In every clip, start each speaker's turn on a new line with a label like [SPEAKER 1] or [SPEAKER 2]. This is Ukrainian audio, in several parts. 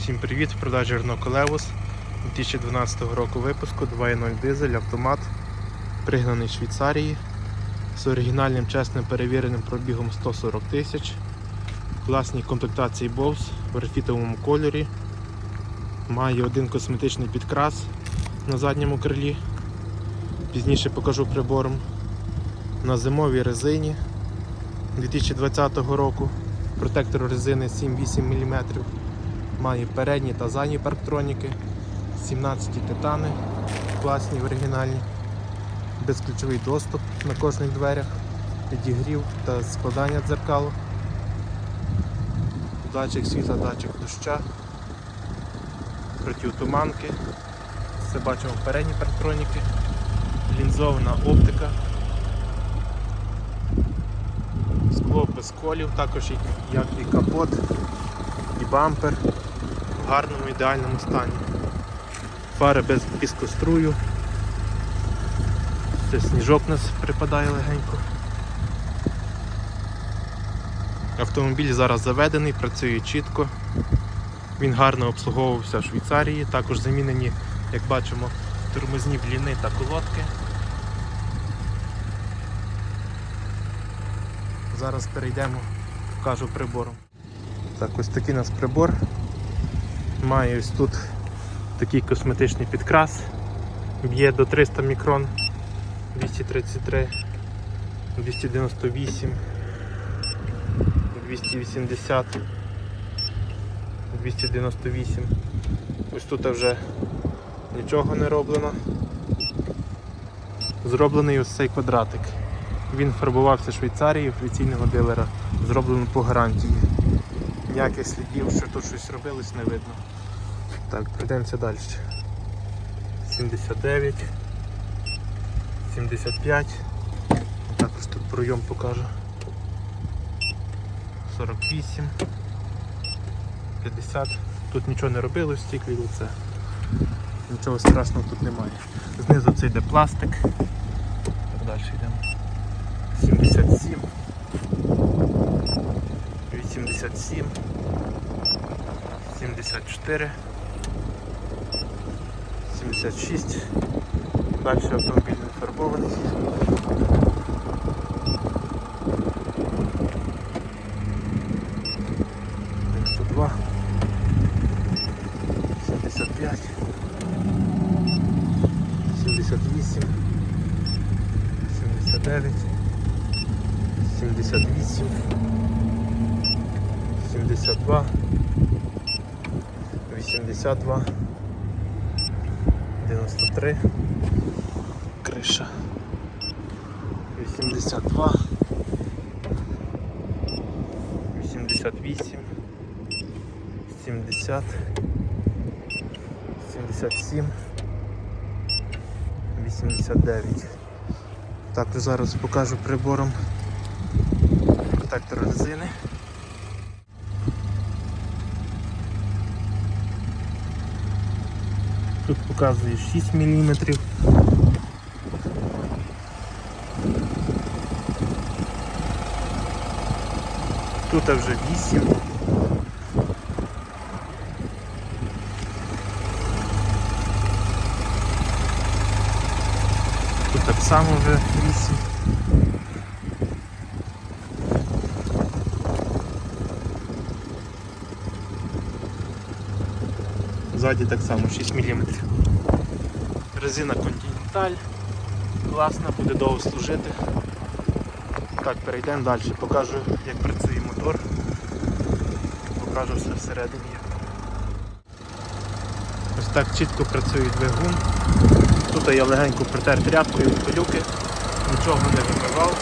[SPEAKER 1] Усім привіт! В продажі Renault Колевус 2012 року випуску 2.0 дизель, автомат, пригнаний з Швейцарії з оригінальним чесним перевіреним пробігом 140 тисяч, класній комплектації Bose в графітовому кольорі. Має один косметичний підкрас на задньому крилі. Пізніше покажу прибором. На зимовій резині 2020 року. Протектор резини 7-8 мм. Має передні та задні парктроніки, 17 титани, класні оригінальні, безключовий доступ на кожних дверях, підігрів та складання дзеркал, датчик світла, датчик доща, протитуманки, все бачимо передні парктроніки, лінзована оптика, скло без колів, також як і капот і бампер в гарному ідеальному стані. Фари без піскострую. Це сніжок у нас припадає легенько. Автомобіль зараз заведений, працює чітко. Він гарно обслуговувався в Швейцарії, також замінені, як бачимо, тормозні бліни та колодки. Зараз перейдемо, покажу прибором. Так, ось такий у нас прибор. Має ось тут такий косметичний підкрас. Б'є до 300 мікрон, 233, 298, 280, 298. Ось тут вже нічого не роблено. Зроблений ось цей квадратик. Він фарбувався в Швейцарії офіційного дилера, зроблено по гарантії. Ніяких слідів, що тут щось робилось, не видно. Так, пройдемося далі. 79, 75. Також тут пройом покажу. 48, 50. Тут нічого не робили в стіклі, це. Нічого страшного тут немає. Знизу це йде пластик. Так далі йдемо. 77. 87, 74, 76. Далі автомобіль не фарбований. Дев'яносто два, 75, 78, 79, 78. 72, 82, 93, криша, 82, 88, 70, 77, 89. Також зараз покажу прибором протектор резини. Тут показує 6 мм. Тут вже 8. Тут так само вже 8. Ззаді так само 6 мм. Резина Continental. Класна, буде довго служити. Так, перейдемо далі, покажу як працює мотор. Покажу все всередині. Ось так чітко працює двигун. Тут я легенько притер тряпкою від пилюки, нічого не вимивав.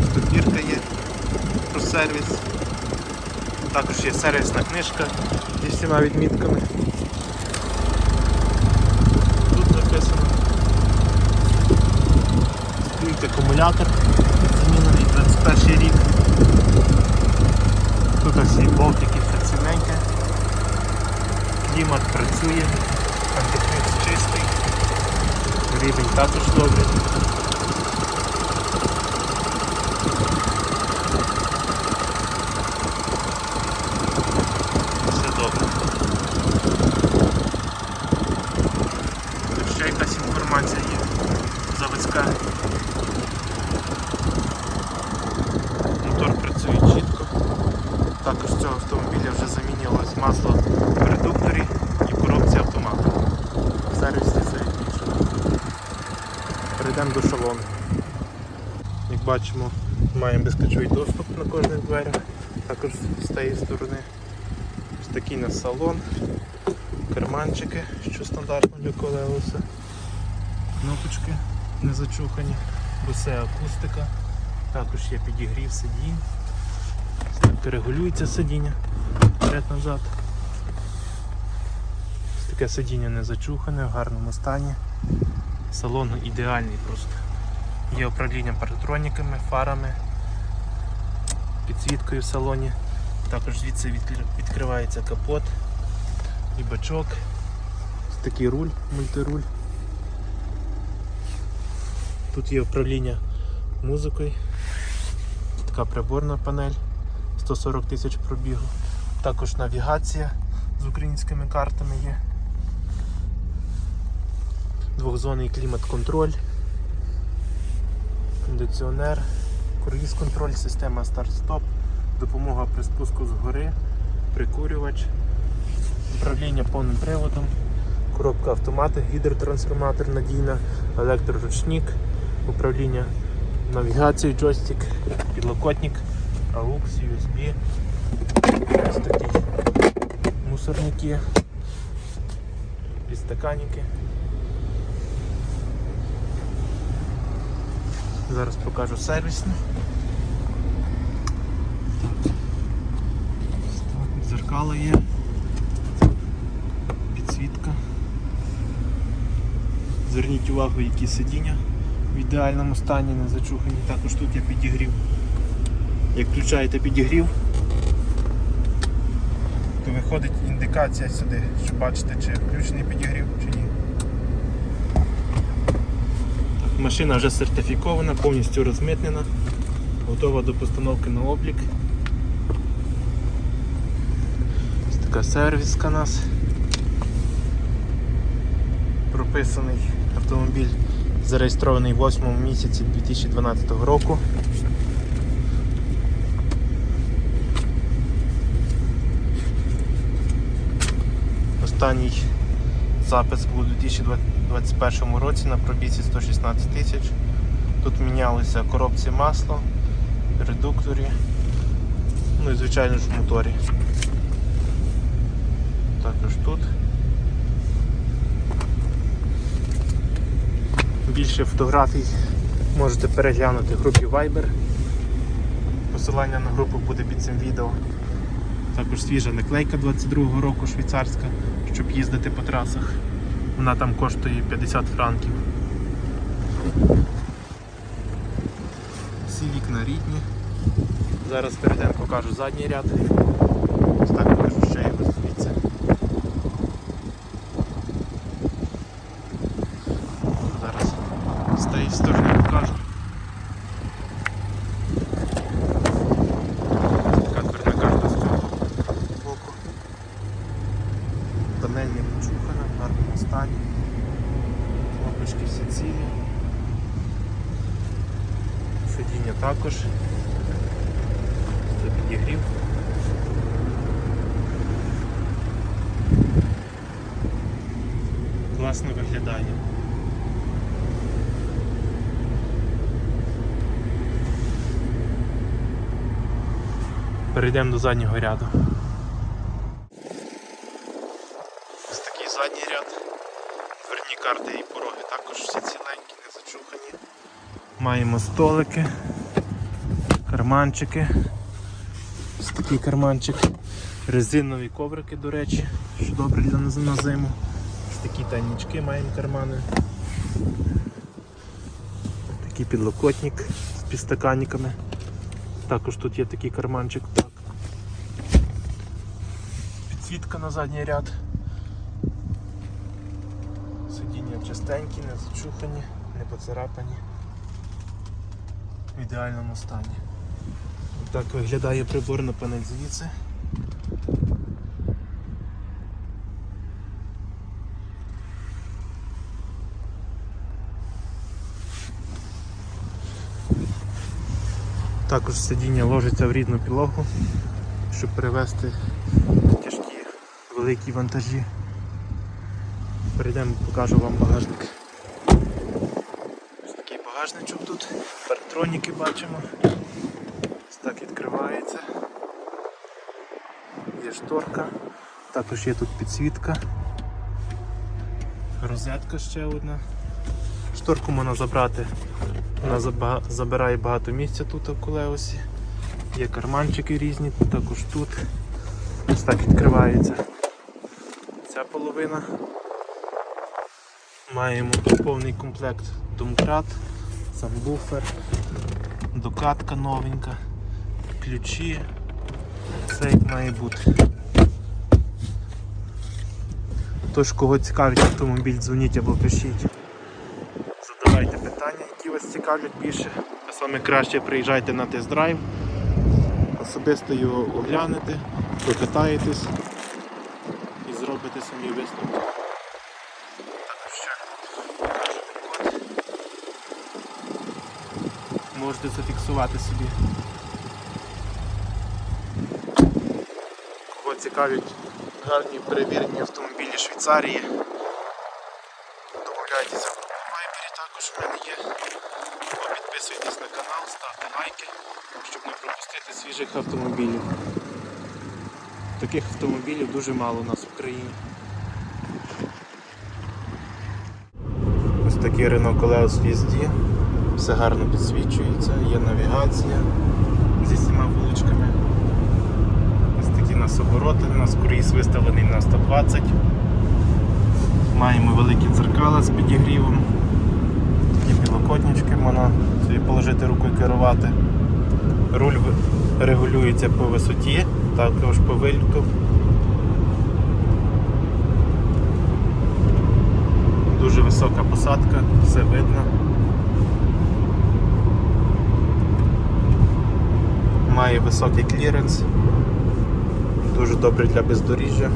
[SPEAKER 1] Ось Тут бірка є про сервіс. Також є сервісна книжка зі всіма відмітками. Тут написано. Стоїть акумулятор, замінений 21 рік. Тут всі болтики, все ціненьке. Клімат працює, антифриз чистий, рівень також добрий. Мотузка. Мотор працює чітко. Також цього автомобіля вже замінилось масло в редукторі і коробці автомата. В сервісі це відмічено. Перейдемо до шалону. Як бачимо, маємо безкачовий доступ на кожних дверях, також з тієї сторони. Ось такий у нас салон, керманчики, що стандартно для колеса, кнопочки не зачухані, усе акустика, також є підігрів сидінь. Так регулюється сидіння вперед-назад. Таке сидіння не зачухане, в гарному стані. Салон ідеальний просто. Є управління парктроніками, фарами, підсвіткою в салоні. Також звідси відкривається капот і бачок. Такий руль, мультируль. Тут є управління музикою. Така приборна панель. 140 тисяч пробігу. Також навігація з українськими картами є. Двохзонний клімат-контроль, кондиціонер, круїз-контроль, система старт-стоп, допомога при спуску з гори, прикурювач, управління повним приводом, коробка автомати, гідротрансформатор надійна, електроручник, управління навігацією, джойстик, підлокотник, AUX, USB, ось такі мусорники, підстаканники. Зараз покажу сервісну. Дзеркало є. Підсвітка. Зверніть увагу, які сидіння в ідеальному стані, не зачухані. Також тут є підігрів. Як включаєте підігрів, то виходить індикація сюди, щоб бачите, чи включений підігрів, чи ні. Машина вже сертифікована, повністю розмитнена, готова до постановки на облік. Ось така сервіска у нас. Прописаний автомобіль зареєстрований в 8 місяці 2012 року. Останній запис був у 2021 році на пробіці 116 тисяч. Тут мінялися коробці масло, редукторі, ну і звичайно ж моторі. Також тут. Більше фотографій можете переглянути в групі Viber. Посилання на групу буде під цим відео. Також свіжа наклейка 22-го року швейцарська, щоб їздити по трасах. Вона там коштує 50 франків. Всі вікна рідні. Зараз перейдемо, покажу задній ряд. Ось так покажу ще його звідси. Зараз з тієї сторони покажу. Така дверна карта з цього боку. Панель не почухана, в гарному стані. Кнопочки всі цілі. Сидіння також. Це підігрів. Класно виглядає. Перейдемо до заднього ряду. Ось такий задній ряд. Дверні карти і пороги також всі ціленькі, не зачухані. Маємо столики, карманчики. Ось такий карманчик. Резинові коврики, до речі, що добре для на на зиму. Ось такі тайнички маємо кармани. Такий підлокотник з підстаканниками. Також тут є такий карманчик. Так. Підсвітка на задній ряд. Сидіння чистенькі, не зачухані, не поцарапані. В ідеальному стані. Так виглядає приборна панель звідси. Також сидіння ложиться в рідну підлогу, щоб перевести великі вантажі. Перейдемо, покажу вам багажник. Ось такий багажничок тут. Парктроніки бачимо. Ось так відкривається. Є шторка. Також є тут підсвітка. Розетка ще одна. Шторку можна забрати. Вона забирає багато місця тут в колеосі. Є карманчики різні, також тут. Ось так відкривається ця половина. Маємо повний комплект домкрат, самбуфер, докатка новенька, ключі. Все як має бути. Тож, кого цікавить автомобіль, дзвоніть або пишіть. Задавайте питання, які вас цікавлять більше. А саме краще приїжджайте на тест-драйв, особисто його оглянете, покатаєтесь і зробите самі висновки. Також ще покажу код. Можете зафіксувати собі. Кого цікавлять гарні перевірені автомобілі Швейцарії. Домовляйтеся в Viber, також в мене є. Підписуйтесь на канал, ставте лайки, щоб не пропустити свіжих автомобілів. Таких автомобілів дуже мало у нас в Україні. Такий Renault в їзді. Все гарно підсвічується, є навігація зі всіма вуличками. Ось такі нас обороти, у нас круїз виставлений на 120. Маємо великі дзеркала з підігрівом. Такі білокотнички, можна собі положити руку і керувати. Руль регулюється по висоті, також по вильоту. Дуже висока посадка, все видно. Має високий кліренс, дуже добре для бездоріжжя.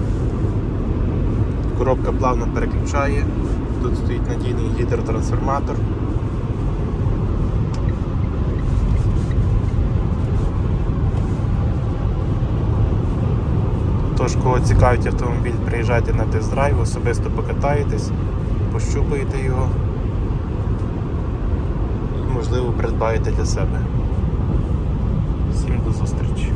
[SPEAKER 1] Коробка плавно переключає. Тут стоїть надійний гідротрансформатор. Тож, кого цікавить автомобіль, приїжджайте на тест-драйв, особисто покатаєтесь, пощупаєте його і, можливо, придбаєте для себе. Всім до зустрічі!